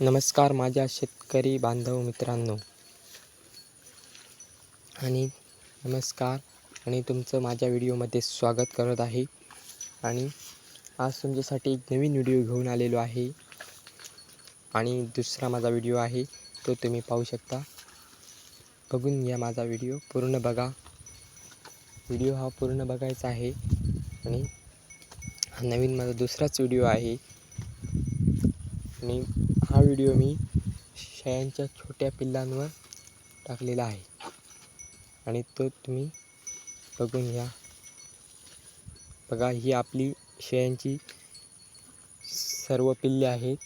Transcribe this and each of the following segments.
नमस्कार माझ्या शेतकरी बांधव मित्रांनो. आणि नमस्कार आणि तुमचं माझ्या व्हिडिओमध्ये स्वागत करत आहे. आणि आज तुमच्यासाठी एक नवीन व्हिडिओ घेऊन आलेलो आहे. आणि दुसरा माझा व्हिडिओ आहे तो तुम्ही पाहू शकता. बघून घ्या माझा व्हिडिओ पूर्ण बघा. व्हिडिओ हा पूर्ण बघायचा आहे. आणि हा नवीन माझा दुसराच व्हिडिओ आहे. आणि हा व्हिडिओ मी शेळ्यांच्या छोट्या पिल्लांवर टाकलेला आहे. आणि तो तुम्ही बघून घ्या. बघा ही आपली शेळ्यांची सर्व पिल्ले आहेत.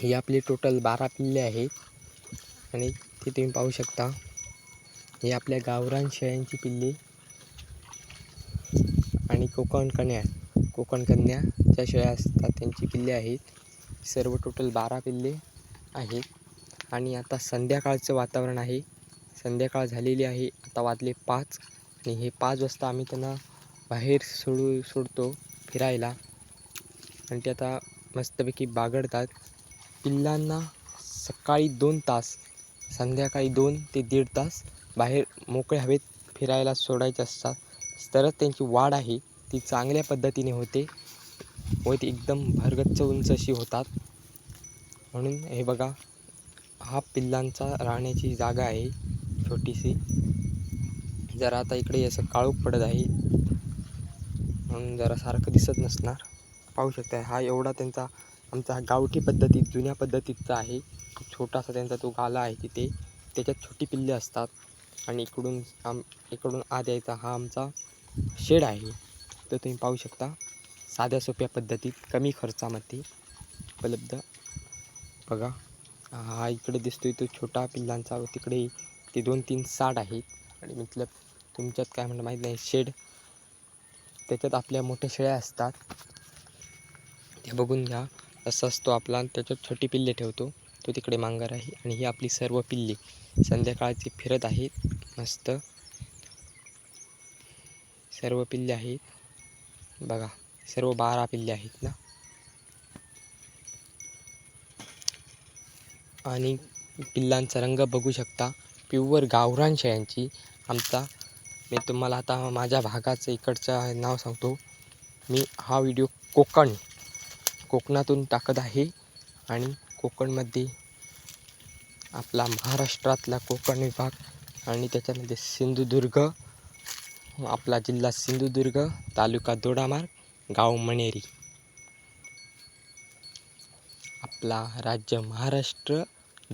ही आपली टोटल बारा पिल्ले आहेत. आणि ते तुम्ही पाहू शकता हे आपल्या गावरान शेळ्यांची पिल्ले आणि कोकण कन्या कोकण कन्या ज्या शेळ्या असतात त्यांची पिल्ले आहेत. सर्व टोटल बारा पिल्ले आहेत. आणि आता संध्याकाळचं वातावरण आहे. संध्याकाळ झालेली आहे. आता वाजले पाच आणि हे पाच वाजता आम्ही त्यांना बाहेर सोडू सोडतो फिरायला. आणि ते आता मस्तपैकी बागडतात. पिल्लांना सकाळी दोन तास संध्याकाळी दोन ते दीड तास बाहेर मोकळ्या हवेत फिरायला सोडायचे असतात. तरच त्यांची वाढ आहे. ती चांगल्या पद्धतीने होते. व ती एकदम भरगच्च उंच अशी होतात. म्हणून हे बघा हा पिल्लांचा राहण्याची जागा आहे छोटीशी. जरा आता इकडे असं काळूख पडत आहे. म्हणून जरा सारखं दिसत नसणार. पाहू शकता हा एवढा त्यांचा आमचा हा गावठी पद्धतीत जुन्या पद्धतीचा आहे. छोटासा त्यांचा तो गाला आहे तिथे. त्याच्यात छोटी पिल्ले असतात. आणि इकडून आम इकडून आत यायचा हा आमचा शेड आहे. तर तुम्ही पाहू शकता. साध्या सोप्या पद्धतीत कमी खर्चामध्ये उपलब्ध. बघा हा इकडे दिसतोय तो छोटा पिल्लांचा. व तिकडे ते दोन तीन साड आहेत. आणि मतलब तुमच्यात काय म्हणणं माहीत नाही शेड. त्याच्यात आपल्या मोठ्या शेळ्या असतात. ते बघून घ्या. असा असतो आपला त्याच्यात छोटी पिल्ले ठेवतो. तो तिकडे मांगर आहे. आणि ही आपली सर्व पिल्ले संध्याकाळची फिरत आहेत. मस्त. सर्व पिल्ले आहेत. बघा सर्व बारा पिल्ले आहेत ना? आणि पिल्लांचा रंग बघू शकता प्युअर गावरान शेळ्यांची. आमचा मी तुम्हाला आता माझ्या भागाचं इकडचं नाव सांगतो. मी हा व्हिडिओ कोकण कोकणातून टाकत आहे. आणि कोकणमध्ये आपला महाराष्ट्रातला कोकण विभाग आणि त्याच्यामध्ये सिंधुदुर्ग आपला जिल्हा सिंधुदुर्ग तालुका दोडामार्ग गाव मणेरी आपला राज्य महाराष्ट्र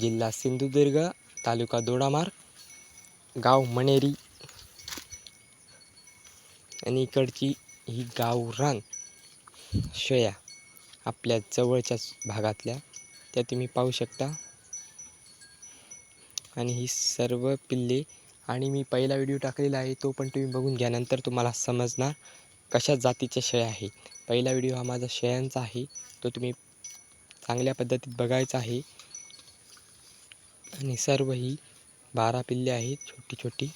जिल्हा सिंधुदुर्ग तालुका दोडामार्ग गाव मणेरी आणि इकडची ही गावरान शेळ्या आपल्या जवळच्याच भागातल्या त्या तुम्ही पाहू शकता. आणि ही सर्व पिल्ले आणि मी पहिला व्हिडिओ टाकलेला आहे तो पण तुम्ही बघून घ्या. नंतर तुम्हाला समजणार कशा जातीच्या शेळ्या आहे. पहिला व्हिडिओ हा माझा शेळ्यांचा आहे. तो तुम्ही चांगल्या पद्धतीत बघायचा आहे. आणि सर्व ही बारा पिल्ले आहेत छोटी छोटी.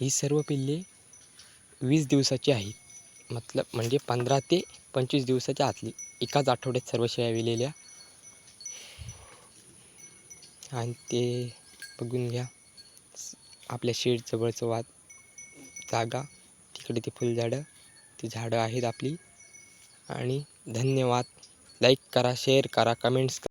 ही सर्व पिल्ले वीस दिवसाची आहेत. मतलब म्हणजे पंधरा ते पंचवीस दिवसाच्या आतली. एकाच आठवड्यात सर्व शेळ्या विलेल्या. आणि ते बघून घ्या. आपल्या शेड जवळचं वाद जागा तिकडे ते फुलझाडं ती झाडं आहेत आपली. आणि धन्यवाद. लाईक करा शेअर करा कमेंट्स करा.